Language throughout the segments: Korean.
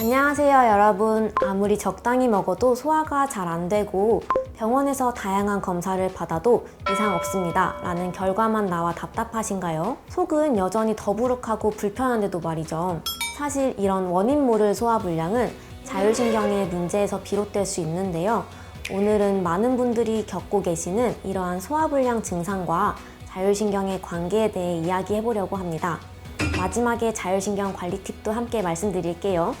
안녕하세요 여러분. 아무리 적당히 먹어도 소화가 잘 안 되고 병원에서 다양한 검사를 받아도 이상 없습니다. 라는 결과만 나와 답답하신가요? 속은 여전히 더부룩하고 불편한데도 말이죠. 사실 이런 원인 모를 소화불량은 자율신경의 문제에서 비롯될 수 있는데요. 오늘은 많은 분들이 겪고 계시는 이러한 소화불량 증상과 자율신경의 관계에 대해 이야기해 보려고 합니다. 마지막에 자율신경 관리 팁도 함께 말씀드릴게요.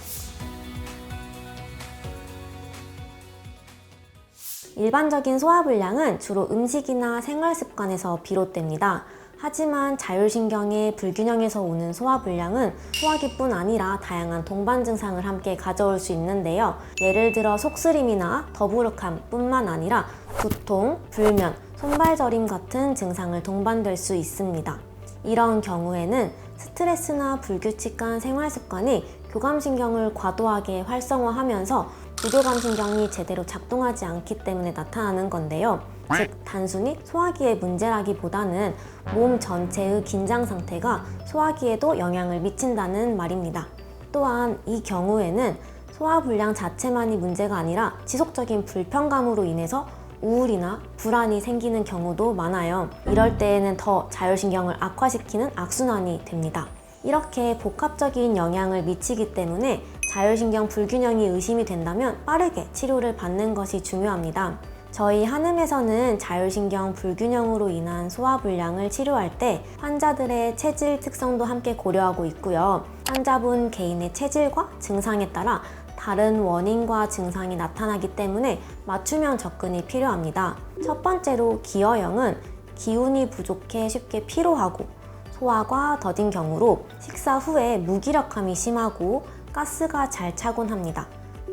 일반적인 소화불량은 주로 음식이나 생활 습관에서 비롯됩니다. 하지만 자율신경의 불균형에서 오는 소화불량은 소화기뿐 아니라 다양한 동반 증상을 함께 가져올 수 있는데요. 예를 들어 속쓰림이나 더부룩함 뿐만 아니라 두통, 불면, 손발저림 같은 증상을 동반될 수 있습니다. 이런 경우에는 스트레스나 불규칙한 생활 습관이 교감신경을 과도하게 활성화하면서 부교감 신경이 제대로 작동하지 않기 때문에 나타나는 건데요. 즉, 단순히 소화기의 문제라기보다는 몸 전체의 긴장 상태가 소화기에도 영향을 미친다는 말입니다. 또한 이 경우에는 소화 불량 자체만이 문제가 아니라 지속적인 불편감으로 인해서 우울이나 불안이 생기는 경우도 많아요. 이럴 때에는 더 자율신경을 악화시키는 악순환이 됩니다. 이렇게 복합적인 영향을 미치기 때문에 자율신경 불균형이 의심이 된다면 빠르게 치료를 받는 것이 중요합니다. 저희 한음에서는 자율신경 불균형으로 인한 소화불량을 치료할 때 환자들의 체질 특성도 함께 고려하고 있고요. 환자분 개인의 체질과 증상에 따라 다른 원인과 증상이 나타나기 때문에 맞춤형 접근이 필요합니다. 첫 번째로 기어형은 기운이 부족해 쉽게 피로하고 소화가 더딘 경우로 식사 후에 무기력함이 심하고 가스가 잘 차곤 합니다.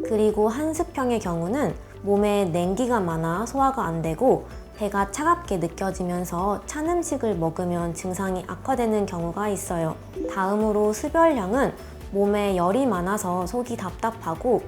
그리고 한스평의 경우는 몸에 냉기가 많아 소화가 안 되고 배가 차갑게 느껴지면서 찬 음식을 먹으면 증상이 악화되는 경우가 있어요. 다음으로 수별형은 몸에 열이 많아서 속이 답답하고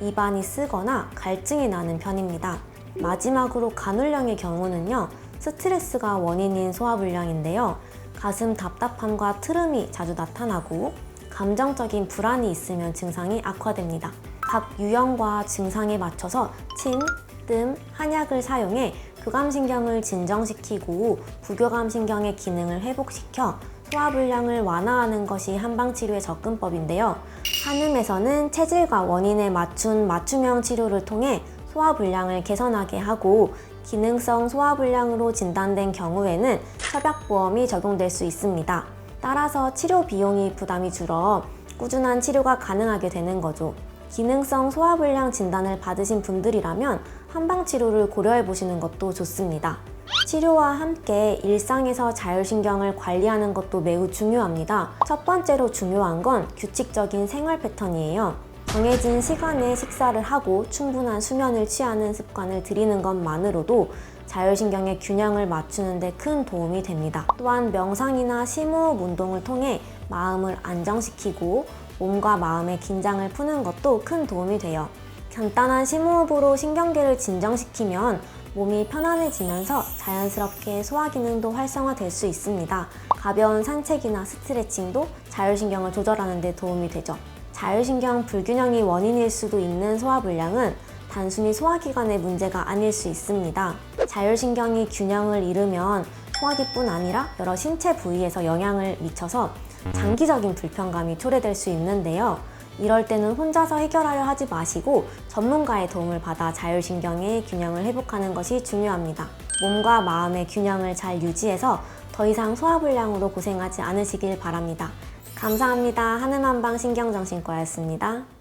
입안이 쓰거나 갈증이 나는 편입니다. 마지막으로 간울형의 경우는요, 스트레스가 원인인 소화불량인데요. 가슴 답답함과 트름이 자주 나타나고 감정적인 불안이 있으면 증상이 악화됩니다. 각 유형과 증상에 맞춰서 침, 뜸, 한약을 사용해 교감신경을 진정시키고 부교감신경의 기능을 회복시켜 소화불량을 완화하는 것이 한방치료의 접근법인데요. 한음에서는 체질과 원인에 맞춘 맞춤형 치료를 통해 소화불량을 개선하게 하고 기능성 소화불량으로 진단된 경우에는 협약보험이 적용될 수 있습니다. 따라서 치료 비용이 부담이 줄어 꾸준한 치료가 가능하게 되는 거죠. 기능성 소화불량 진단을 받으신 분들이라면 한방 치료를 고려해 보시는 것도 좋습니다. 치료와 함께 일상에서 자율신경을 관리하는 것도 매우 중요합니다. 첫 번째로 중요한 건 규칙적인 생활 패턴이에요. 정해진 시간에 식사를 하고 충분한 수면을 취하는 습관을 들이는 것만으로도 자율신경의 균형을 맞추는 데 큰 도움이 됩니다. 또한 명상이나 심호흡 운동을 통해 마음을 안정시키고 몸과 마음의 긴장을 푸는 것도 큰 도움이 돼요. 간단한 심호흡으로 신경계를 진정시키면 몸이 편안해지면서 자연스럽게 소화 기능도 활성화될 수 있습니다. 가벼운 산책이나 스트레칭도 자율신경을 조절하는 데 도움이 되죠. 자율신경 불균형이 원인일 수도 있는 소화불량은 단순히 소화기관의 문제가 아닐 수 있습니다. 자율신경이 균형을 잃으면 소화기뿐 아니라 여러 신체 부위에서 영향을 미쳐서 장기적인 불편감이 초래될 수 있는데요. 이럴 때는 혼자서 해결하려 하지 마시고 전문가의 도움을 받아 자율신경의 균형을 회복하는 것이 중요합니다. 몸과 마음의 균형을 잘 유지해서 더 이상 소화불량으로 고생하지 않으시길 바랍니다. 감사합니다. 하늘만방 신경정신과였습니다.